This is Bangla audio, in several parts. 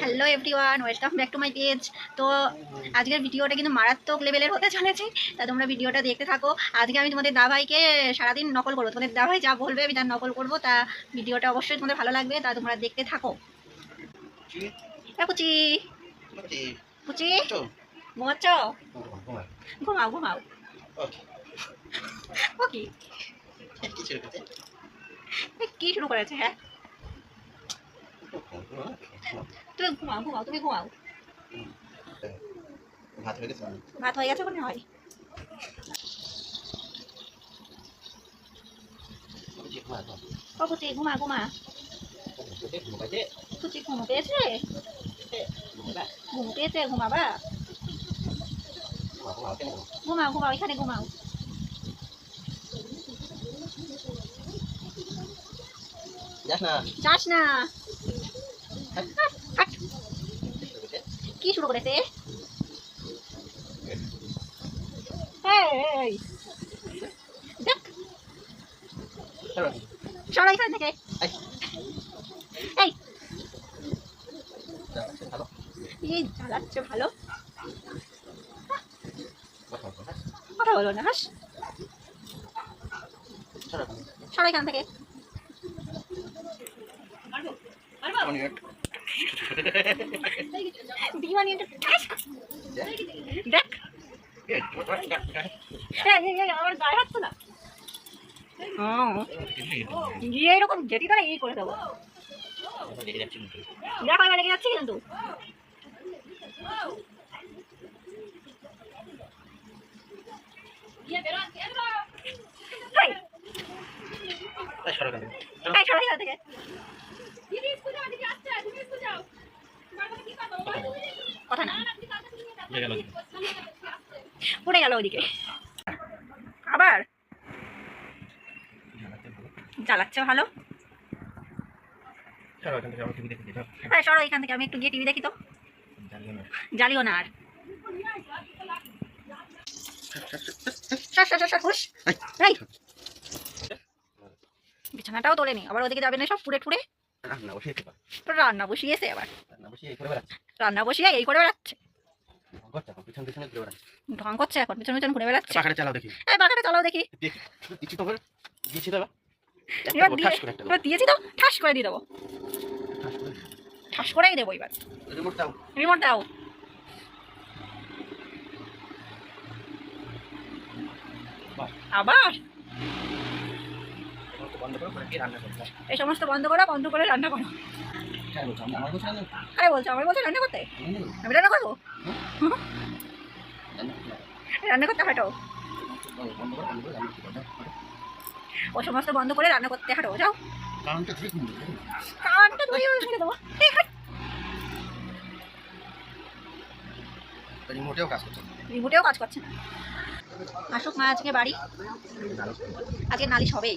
Hello everyone welcome back to my page তো আজকের ভিডিওটা কিন্তু মারাত্মক লেভেলের হতে চলেছে। তা তোমরা ভিডিওটা দেখতে থাকো। আজকে আমি তোমাদের দাভাইকে সারাদিন নকল করব। তোমাদের দাভাই যা বলবে আমি তার নকল করব। তা ভিডিওটা অবশ্যই তোমাদের ভালো লাগবে। তা তোমরা দেখতে থাকো। পুচি। পুচি। ঘুমাচ্ছ? ঘুমাও ঘুমাও। ও কি? এ, কি শুরু করেছে হ্যাঁ? তুমি ঘুমাও ঘুমাও তুমি ঘুমাও ভাত হয়ে গেছে ভাত হয়ে গেছে মনে হয় ও পুচি ঘুমা ঘুমা পুচি ঘুম পেয়েছে ঘুম পেয়েছে ঘুমাবা ঘুমাও ঘুমাও এখানে ঘুমাও যাস না যাস না হাট, হাট। কি শুরু করেছে? এই, দেখ। সরো এখান থেকে। এই। এই জ্বালাচ্ছে ভালো। কথা বলো না হাস। সরো এখান থেকে। দেখ গায়ে এরকম যেটি তারা এই করে দেবো দেখো এবার লেগে যাচ্ছে কিন্তু এই, এই, সরো এখান থেকে কথা না। পড়ে গেল ওইদিকে। আবার? জ্বালাচ্ছে ভালো। হ্যাঁ সরো এখান থেকে আমি একটু গিয়ে টিভি দেখি তো। জ্বালিও না আর। বিছানাটাও তোলেনি। আবার ওদিকে যাবে না সব পুড়ে টুড়ে রান্না বসিয়ে রান্না বসিয়েছে আবার রান্না বসিয়ে এই করে বেড়াচ্ছে। রান্না বসিয়ে এই করে বেড়াচ্ছে। ঘরটা পিছন পিছনে ঘুরে বেড়াচ্ছে। ঢং করছে এখন পিছন পিছন ঘুরে বেড়াচ্ছে। পাখাটা চালাও দেখি। এই বাঁকাটা চালাও দেখি। দেখি। তো দিয়েছি তো এবার। একটা এবার করে দিয়ে ঠাস করে একটা এবার দিয়েছি তো ঠাস করে দিয়ে দেবো। ঠাস করেই দেবো এবার। রিমোট দাও। রিমোট দাও। আবার? বন্ধ করো করে রান্না করতে এই সমস্ত বন্ধ করো বন্ধ করে রান্না করো। হ্যাঁ বলছো আমার বলছি রান্না করতে? আমি রান্না করব? রান্না করতে হাঁটো। বন্ধ করো বন্ধ করে রান্না করতে ও সমস্ত বন্ধ করে রান্না করতে হাঁটো যাও। কানটা ধুয়ে দেবো? এই হাট। রিমোটেও কাজ করছে রিমোটেও কাজ করছে না। আসুক মা আজকে বাড়ি। আজকে নালিশ হবেই।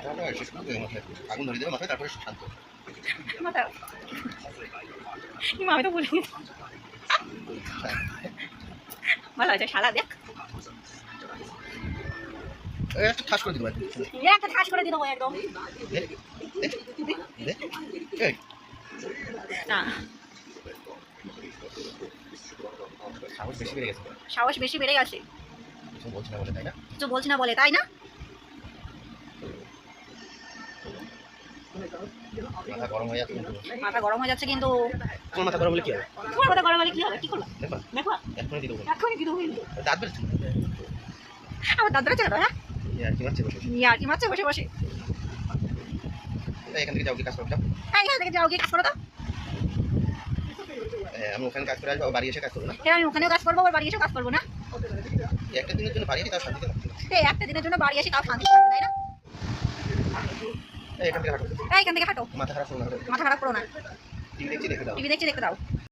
মাথাটা শেষ করে দেবে মাথায় আগুন ধরে দেবে মাথায় তারপরে শান্ত। মাথা আমি তো বলিনি। ভালো আছে শালা দেখ। একটা ঠাস করে দিতে পারি। একটা ঠাস করে দিয়ে একদম। না। সাহস বেশি বেড়ে গেছে। সাহস বেশি বেড়ে গেছে। কিছু বলছি না বলে তাই না? কিছু বলছি না বলে তাই না? মাথা গরম হয়ে যাচ্ছে কিন্তু। মাথা গরম হয়ে যাচ্ছে কিন্তু তোমার মাথা গরম হলে কি হবে? তোমার মাথা গরম হলে কি হবে? কি করব? দেখো। এখনই দিয়ে দেবো এখনই কি দেবো কিন্তু দাঁত বেরোচ্ছে আমার দাদা কেন হ্যাঁ? আর কি মারছে বসে? কি মারছে? বসে বসে। এখান থেকে যাও কি কাজ করো যাও। হ্যাঁ এখান থেকে যাও গিয়ে কাজ করো তো। আমি ওখানে কাজ করে আসব বাড়ি এসে কাজ করব না? হ্যাঁ আমি ওখানেও কাজ করব আবার বাড়ি এসে কাজ করব না। একটা দিনের জন্য বাড়ি এসে তাও শান্তিতে একটা দিনের জন্য বাড়ি আসি তাও শান্তি তাই না? এখান থেকে হাঁটো। এখান থেকে হাঁটো। মাথা খারাপ করো না। মাথা খারাপ করো না। টিভি দেখছি দেখে দাও। টিভি দেখছি দেখে দাও।